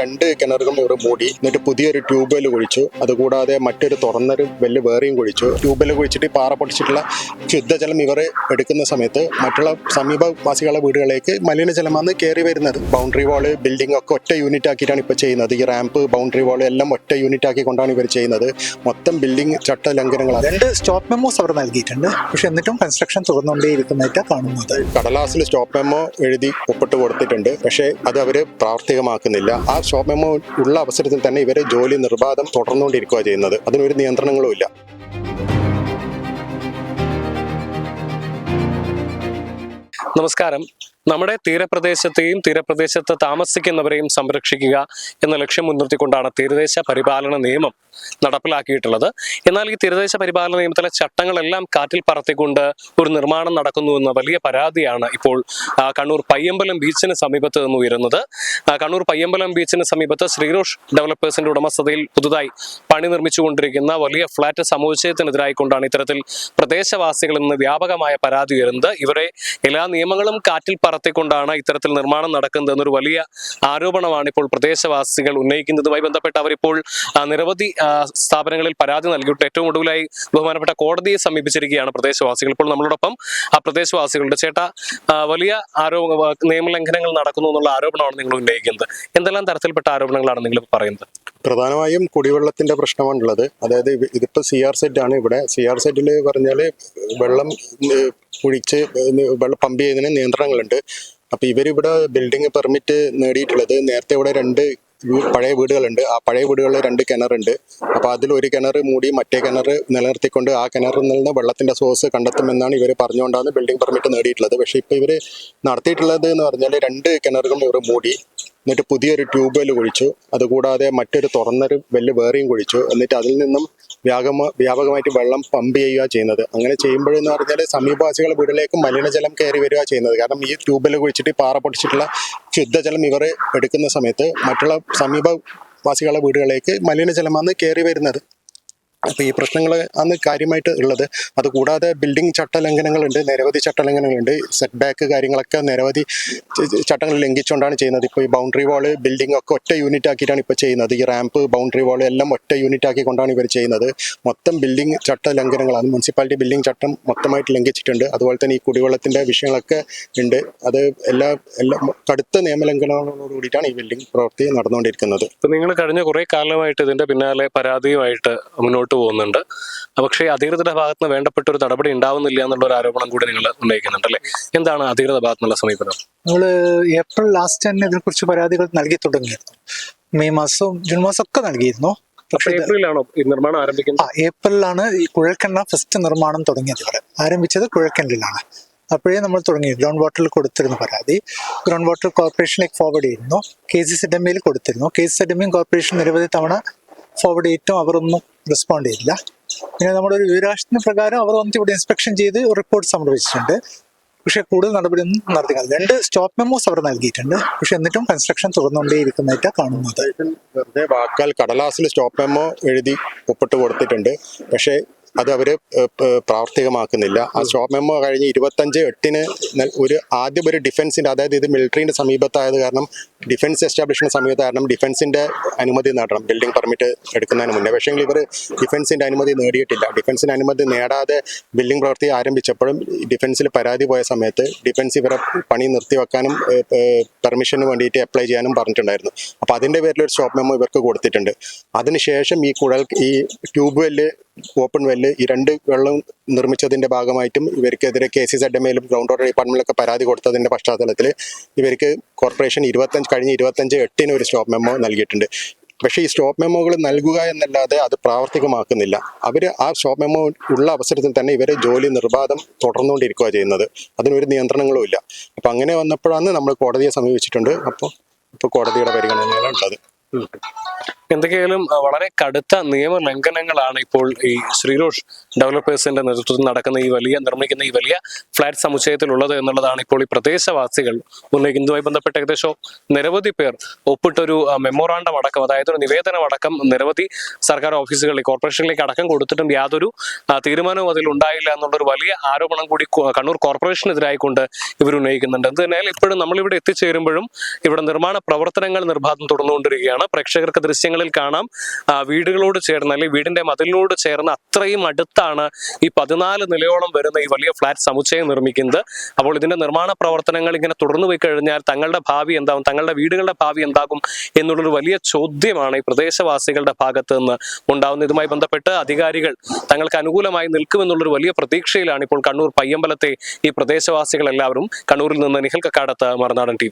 രണ്ട് കിണറുകളും ഇവർ മൂടി എന്നിട്ട് പുതിയൊരു ട്യൂബെൽ കുഴിച്ചു. അതുകൂടാതെ മറ്റൊരു തുറന്നൊരു വെല്ല് വേറെയും കുഴിച്ചു. ട്യൂബെൽ കുഴിച്ചിട്ട് പാറ പൊടിച്ചിട്ടുള്ള ശുദ്ധജലം ഇവർ എടുക്കുന്ന സമയത്ത് മറ്റുള്ള സമീപവാസികളുടെ വീടുകളിലേക്ക് മലിനജലമാണ് കയറി വരുന്നത്. ബൗണ്ടറി വാൾ ബിൽഡിംഗ് ഒക്കെ ഒറ്റ യൂണിറ്റ് ആക്കിയിട്ടാണ് ഇപ്പോൾ ചെയ്യുന്നത്. ഈ റാമ്പ് ബൗണ്ടറി വാൾ എല്ലാം ഒറ്റ യൂണിറ്റ് ആക്കിക്കൊണ്ടാണ് ഇവർ ചെയ്യുന്നത്. മൊത്തം ബിൽഡിംഗ് ചട്ട ലംഘനങ്ങളാണ്. രണ്ട് സ്റ്റോപ്പ് മെമ്മോസ് അവർ നൽകിയിട്ടുണ്ട്. പക്ഷെ എന്നിട്ടും കൺസ്ട്രക്ഷൻ തുറന്നുകൊണ്ടേയിരിക്കുന്നതായിട്ട് കാണുന്നത്. കടലാസിൽ സ്റ്റോപ്പ് മെമ്മോ എഴുതി ഒപ്പിട്ട് കൊടുത്തിട്ടുണ്ട്. പക്ഷേ അത് അവർ പ്രാവർത്തികമാക്കുന്നില്ല. ആ സ്റ്റോപ്പ് മെമ്മോ ഉള്ള അവസരത്തിൽ തന്നെ ഇവരെ ജോലി നിർബാധം തുടർന്നുകൊണ്ടിരിക്കുക ചെയ്യുന്നത്. അതിനൊരു നിയന്ത്രണങ്ങളും ഇല്ല. നമസ്കാരം. നമ്മുടെ തീരപ്രദേശത്തെയും തീരപ്രദേശത്ത് താമസിക്കുന്നവരെയും സംരക്ഷിക്കുക എന്ന ലക്ഷ്യം മുൻനിർത്തിക്കൊണ്ടാണ് തീരദേശ പരിപാലന നിയമം നടപ്പിലാക്കിയിട്ടുള്ളത്. എന്നാൽ ഈ തീരദേശ പരിപാലന നിയമത്തിലെ ചട്ടങ്ങളെല്ലാം കാറ്റിൽ പറത്തിക്കൊണ്ട് ഒരു നിർമ്മാണം നടക്കുന്നു എന്ന വലിയ പരാതിയാണ് ഇപ്പോൾ കണ്ണൂർ പയ്യമ്പലം ബീച്ചിന് സമീപത്ത് നിന്ന് ഉയരുന്നത്. കണ്ണൂർ പയ്യമ്പലം ബീച്ചിന് സമീപത്ത് ശ്രീരോഷ് ഡെവലപ്പേഴ്സിന്റെ ഉടമസ്ഥതയിൽ പുതുതായി പണി നിർമ്മിച്ചുകൊണ്ടിരിക്കുന്ന വലിയ ഫ്ളാറ്റ് സമുച്ചയത്തിനെതിരായിക്കൊണ്ടാണ് ഇത്തരത്തിൽ പ്രദേശവാസികളിൽ നിന്ന് വ്യാപകമായ പരാതി ഉയരുന്നത്. ഇവരെ എല്ലാ നിയമങ്ങളും കാറ്റിൽ പറത്തിക്കൊണ്ടാണ് ഇത്തരത്തിൽ നിർമ്മാണം നടക്കുന്നത് എന്നൊരു വലിയ ആരോപണമാണ് ഇപ്പോൾ പ്രദേശവാസികൾ ഉന്നയിക്കുന്നതുമായി ബന്ധപ്പെട്ട് അവരിപ്പോൾ നിരവധി സ്ഥാപനങ്ങളിൽ പരാതി നൽകിയിട്ട് ഏറ്റവും ഒടുവിലായി ബഹുമാനപ്പെട്ട കോടതിയെ സമീപിച്ചിരിക്കുകയാണ് പ്രദേശവാസികൾ. ഇപ്പോൾ നമ്മളോടൊപ്പം ആ പ്രദേശവാസികളുടെ ചേട്ട വലിയ ആരോ നിയമലംഘനങ്ങൾ നടക്കുന്നു എന്നുള്ള ആരോപണമാണ് നിങ്ങൾ ഉന്നയിക്കുന്നത്. എന്തെല്ലാം തരത്തിൽപ്പെട്ട ആരോപണങ്ങളാണ് നിങ്ങൾ പറയുന്നത്? പ്രധാനമായും കുടിവെള്ളത്തിന്റെ പ്രശ്നമാണുള്ളത്. അതായത് ഇതിപ്പോ സി ആർ സെറ്റ് ആണ് ഇവിടെ. സി ആർ സെറ്റിൽ പറഞ്ഞാൽ വെള്ളം ഏഹ്, കുഴിച്ച് വെള്ളം പമ്പ് ചെയ്യുന്നതിന് നിയന്ത്രണങ്ങളുണ്ട്. അപ്പോൾ ഇവരിവിടെ ബിൽഡിംഗ് പെർമിറ്റ് നേടിയിട്ടുള്ളത് നേരത്തെ ഇവിടെ രണ്ട് പഴയ വീടുകളുണ്ട്. ആ പഴയ വീടുകളിൽ രണ്ട് കിണറുണ്ട്. അപ്പോൾ അതിൽ ഒരു കിണർ മൂടി മറ്റേ കിണർ നിലനിർത്തിക്കൊണ്ട് ആ കിണറിൽ നിന്ന് വെള്ളത്തിന്റെ സോഴ്സ് കണ്ടെത്തുമെന്നാണ് ഇവർ പറഞ്ഞുകൊണ്ടാണ് ബിൽഡിംഗ് പെർമിറ്റ് നേടിയിട്ടുള്ളത്. പക്ഷേ ഇപ്പോൾ ഇവർ നടത്തിയിട്ടുള്ളത് എന്ന് പറഞ്ഞാൽ രണ്ട് കിണറുകളും ഇവർ മൂടി എന്നിട്ട് പുതിയൊരു ട്യൂബെൽ കുഴിച്ചു. അതുകൂടാതെ മറ്റൊരു തുറന്നൊരു വെല്ല് വേറെയും കുഴിച്ചു. എന്നിട്ട് അതിൽ നിന്നും വ്യാപക വ്യാപകമായിട്ട് വെള്ളം പമ്പ് ചെയ്യുക ചെയ്യുന്നത്. അങ്ങനെ ചെയ്യുമ്പോഴെന്ന് പറഞ്ഞാൽ സമീപവാസികളുടെ വീട്ടിലേക്ക് മലിനജലം കയറി വരിക ചെയ്യുന്നത്. കാരണം ഈ ട്യൂബെൽ കുഴിച്ചിട്ട് പാറ പൊട്ടിച്ചിട്ടുള്ള ശുദ്ധജലം ഇവർ എടുക്കുന്ന സമയത്ത് മറ്റുള്ള സമീപവാസികളുടെ വീടുകളിലേക്ക് മലിനജലമാണ് കയറി വരുന്നത്. അപ്പോൾ ഈ പ്രശ്നങ്ങൾ അന്ന് കാര്യമായിട്ട് ഉള്ളത്. അതുകൂടാതെ ബിൽഡിംഗ് ചട്ടലംഘനങ്ങളുണ്ട് നിരവധി ചട്ടലംഘനങ്ങളുണ്ട്. സെറ്റ് ബാക്ക് കാര്യങ്ങളൊക്കെ നിരവധി ചട്ടങ്ങൾ ലംഘിച്ചുകൊണ്ടാണ് ചെയ്യുന്നത്. ഇപ്പോൾ ഈ ബൗണ്ടറി വാൾ ബിൽഡിംഗ് ഒക്കെ ഒറ്റ യൂണിറ്റ് ആക്കിയിട്ടാണ് ഇപ്പോൾ ചെയ്യുന്നത്. ഈ റാമ്പ് ബൗണ്ടറി വാൾ എല്ലാം ഒറ്റ യൂണിറ്റ് ആക്കിക്കൊണ്ടാണ് ഇവർ ചെയ്യുന്നത്. മൊത്തം ബിൽഡിംഗ് ചട്ട ലംഘനങ്ങളാണ് മുനിസിപ്പാലിറ്റി ബിൽഡിംഗ് ചട്ടം മൊത്തമായിട്ട് ലംഘിച്ചിട്ടുണ്ട്. അതുപോലെ തന്നെ ഈ കുടിവെള്ളത്തിന്റെ വിഷയങ്ങളൊക്കെ ഉണ്ട്. അത് എല്ലാ എല്ലാ കടുത്ത നിയമലംഘനങ്ങളോട് കൂടിയിട്ടാണ് ഈ ബിൽഡിംഗ് പ്രവൃത്തി നടന്നുകൊണ്ടിരിക്കുന്നത്. നിങ്ങൾ കഴിഞ്ഞ കുറേ കാലമായിട്ട് ഇതിന്റെ പിന്നാലെ പരാതിയുമായിട്ട് മുന്നോട്ട് പോകുന്നുണ്ട്. പക്ഷേ അധികൃതരുടെ ഭാഗത്ത് നിന്ന് വേണ്ടപ്പെട്ട ഒരു നടപടി ഉണ്ടാവുന്നില്ല എന്നുള്ള ഒരു ആരോപണം കൂടി നിങ്ങൾ ഉന്നയിക്കുന്നുണ്ട് അല്ലേ? എന്താണ് അധികൃത ഭാഗത്ത് നിന്നുള്ള സമീപനം? നമ്മൾ ഏപ്രിൽ ലാസ്റ്റ് തന്നെ ഇതിനെക്കുറിച്ച് പരാതികൾ നൽകി തുടങ്ങിയിരുന്നു. മെയ് മാസവും ജൂൺ മാസം ഒക്കെ നൽകിയിരുന്നു. പക്ഷേ പക്ഷേ ഇത് ഏപ്രിലാണോ ഈ നിർമ്മാണം ആരംഭിക്കുന്നത്? ആ ഏപ്രിലാണ് ഈ കുഴൽക്കിണ ഫസ്റ്റ് നിർമ്മാണം തുടങ്ങിയത് ഇവിടെ. ആരംഭിച്ചത് കുഴൽക്കിണറിലാണ്. അപ്പോഴേ നമ്മൾ തുടങ്ങി. ഗ്രൗണ്ട് വാട്ടറിൽ കൊടുത്തിരുന്നു പരാതി. ഗ്രൗണ്ട് വാട്ടർ കോർപ്പറേഷനിലേക്ക് ഫോർവേഡ് ചെയ്യുന്നു കെ സി സെഡ് എം കൊടുത്തിരുന്നു. K C Z M corporation നിരവധി തവണ ഫോർവേഡ് ചെയ്തിട്ടും അവരൊന്നും റെസ്പോണ്ട് ചെയ്തില്ല. പിന്നെ നമ്മുടെ ഒരു വിവരാശത്തിന് പ്രകാരം അവർ വന്നിട്ട് ഇവിടെ ഇൻസ്പെക്ഷൻ ചെയ്ത് റിപ്പോർട്ട് സമർപ്പിച്ചിട്ടുണ്ട്. പക്ഷേ കൂടുതൽ നടപടിയൊന്നും നടത്തിക്കാതെ രണ്ട് സ്റ്റോപ്പ് മെമ്മോസ് അവർ നൽകിയിട്ടുണ്ട്. പക്ഷെ എന്നിട്ടും കൺസ്ട്രക്ഷൻ തുറന്നുകൊണ്ടേയിരിക്കുന്നതായിട്ടാണ് കാണുന്നത്. വെറുതെ വാക്കാൽ കടലാസിൽ സ്റ്റോപ്പ് മെമ്മോ എഴുതി ഒപ്പിട്ട് കൊടുത്തിട്ടുണ്ട്. പക്ഷേ അത് അവർ പ്രാവർത്തികമാക്കുന്നില്ല. ആ സ്റ്റോപ്പ് മെമ്മോ കഴിഞ്ഞ് ഇരുപത്തഞ്ച് എട്ടിന് ഒരു ആദ്യം ഒരു ഡിഫൻസിന്റെ അതായത് ഇത് മിലിറ്ററിന്റെ സമീപത്തായത് കാരണം ഡിഫൻസ് എസ്റ്റാബ്ലിഷ്മെന്റ് സമീപത്ത് കാരണം ഡിഫൻസിന്റെ അനുമതി നേടണം. ബിൽഡിംഗ് പെർമിറ്റ് എടുക്കുന്നതിന് മുന്നേ. പക്ഷേ ഇവർ ഡിഫൻസിന്റെ അനുമതി നേടിയിട്ടില്ല. ഡിഫൻസിന്റെ അനുമതി നേടാതെ ബിൽഡിംഗ് പ്രവൃത്തി ആരംഭിച്ചപ്പോഴും ഡിഫൻസിൽ പരാതി പോയ സമയത്ത് ഡിഫൻസ് ഇവരെ പണി നിർത്തിവെക്കാനും പെർമിഷന് വേണ്ടിയിട്ട് അപ്ലൈ ചെയ്യാനും പറഞ്ഞിട്ടുണ്ടായിരുന്നു. അപ്പോൾ അതിന്റെ പേരിൽ ഒരു സ്റ്റോപ്പ് മെമ്മോ ഇവർക്ക് കൊടുത്തിട്ടുണ്ട്. അതിനുശേഷം ഈ കുഴൽ ഈ ട്യൂബ് വെല്ല് ഓപ്പൺ വെല്ല് ഈ രണ്ട് വെള്ളം നിർമ്മിച്ചതിന്റെ ഭാഗമായിട്ടും ഇവർക്കെതിരെ കെ സി സെഡ് എമ്മയിലും ഗ്രൗണ്ട് വാട്ടർ ഡിപ്പാർട്ട്മെന്റിലൊക്കെ പരാതി കൊടുത്തതിന്റെ പശ്ചാത്തലത്തിൽ ഇവർക്ക് കോർപ്പറേഷൻ ഇരുപത്തഞ്ച് കഴിഞ്ഞ ഇരുപത്തഞ്ച് എട്ടിന് ഒരു സ്റ്റോപ്പ് മെമ്മോ നൽകിയിട്ടുണ്ട്. പക്ഷേ ഈ സ്റ്റോപ്പ് മെമ്മോകൾ നൽകുക എന്നല്ലാതെ അത് പ്രാവർത്തികമാക്കുന്നില്ല. അവർ ആ സ്റ്റോപ്പ് മെമ്മോ ഉള്ള അവസരത്തിൽ തന്നെ ഇവരെ ജോലി നിർബാധം തുടർന്നുകൊണ്ടിരിക്കുക ചെയ്യുന്നത്. അതിനൊരു നിയന്ത്രണങ്ങളും ഇല്ല. അപ്പം അങ്ങനെ വന്നപ്പോഴാണ് നമ്മൾ കോടതിയെ സമീപിച്ചിട്ടുണ്ട്. അപ്പോൾ ഇപ്പോൾ കോടതിയുടെ പരിഗണനയിലാണ് ഉള്ളത് എന്തൊക്കെയായാലും വളരെ കടുത്ത നിയമലംഘനങ്ങളാണ് ഇപ്പോൾ ഈ ശ്രീരോഷ് ഡെവലപ്പേഴ്സിന്റെ നേതൃത്വത്തിൽ നടക്കുന്ന ഈ വലിയ നിർമ്മിക്കുന്ന ഈ വലിയ ഫ്ലാറ്റ് സമുച്ചയത്തിലുള്ളത് എന്നുള്ളതാണ് ഇപ്പോൾ ഈ പ്രദേശവാസികൾ ഉന്നയിക്കുന്നതുമായി ബന്ധപ്പെട്ട് ഏകദേശം നിരവധി പേർ ഒപ്പിട്ടൊരു മെമ്മോറാണ്ടം അടക്കം അതായത് ഒരു നിവേദനം അടക്കം നിരവധി സർക്കാർ ഓഫീസുകളിൽ കോർപ്പറേഷനിലേക്ക് അടക്കം കൊടുത്തിട്ടും യാതൊരു തീരുമാനവും അതിൽ ഉണ്ടായില്ല എന്നുള്ളൊരു വലിയ ആരോപണം കൂടി കണ്ണൂർ കോർപ്പറേഷനെതിരായിക്കൊണ്ട് ഇവർ ഉന്നയിക്കുന്നുണ്ട് എന്ത് തന്നെയാലും ഇപ്പോഴും നമ്മളിവിടെ എത്തിച്ചേരുമ്പോഴും ഇവിടെ നിർമ്മാണ പ്രവർത്തനങ്ങൾ നിർബാധം തുടർന്നുകൊണ്ടിരിക്കുകയാണ്. പ്രേക്ഷകർക്ക് ദൃശ്യങ്ങളിൽ കാണാം. വീടുകളോട് ചേർന്ന് അല്ലെങ്കിൽ വീടിന്റെ മതിലിനോട് ചേർന്ന് അത്രയും അടുത്താണ് ഈ പതിനാല് നിലയോളം വരുന്ന ഈ വലിയ ഫ്ലാറ്റ് സമുച്ചയം നിർമ്മിക്കുന്നത്. അപ്പോൾ ഇതിന്റെ നിർമ്മാണ പ്രവർത്തനങ്ങൾ ഇങ്ങനെ തുടർന്നു പോയി കഴിഞ്ഞാൽ തങ്ങളുടെ ഭാവി എന്താകും തങ്ങളുടെ വീടുകളുടെ ഭാവി എന്താകും? എന്നുള്ളൊരു വലിയ ചോദ്യമാണ് ഈ പ്രദേശവാസികളുടെ ഭാഗത്ത് നിന്ന് ഉണ്ടാകുന്നത് ഇതുമായി ബന്ധപ്പെട്ട് അധികാരികൾ തങ്ങൾക്ക് അനുകൂലമായി നിൽക്കുമെന്നുള്ളൊരു വലിയ പ്രതീക്ഷയിലാണ് ഇപ്പോൾ കണ്ണൂർ പയ്യമ്പലത്തെ ഈ പ്രദേശവാസികൾ എല്ലാവരും കണ്ണൂരിൽ നിന്ന് നിഹൽ കക്കാടത്ത് മറുനാടൻ ടി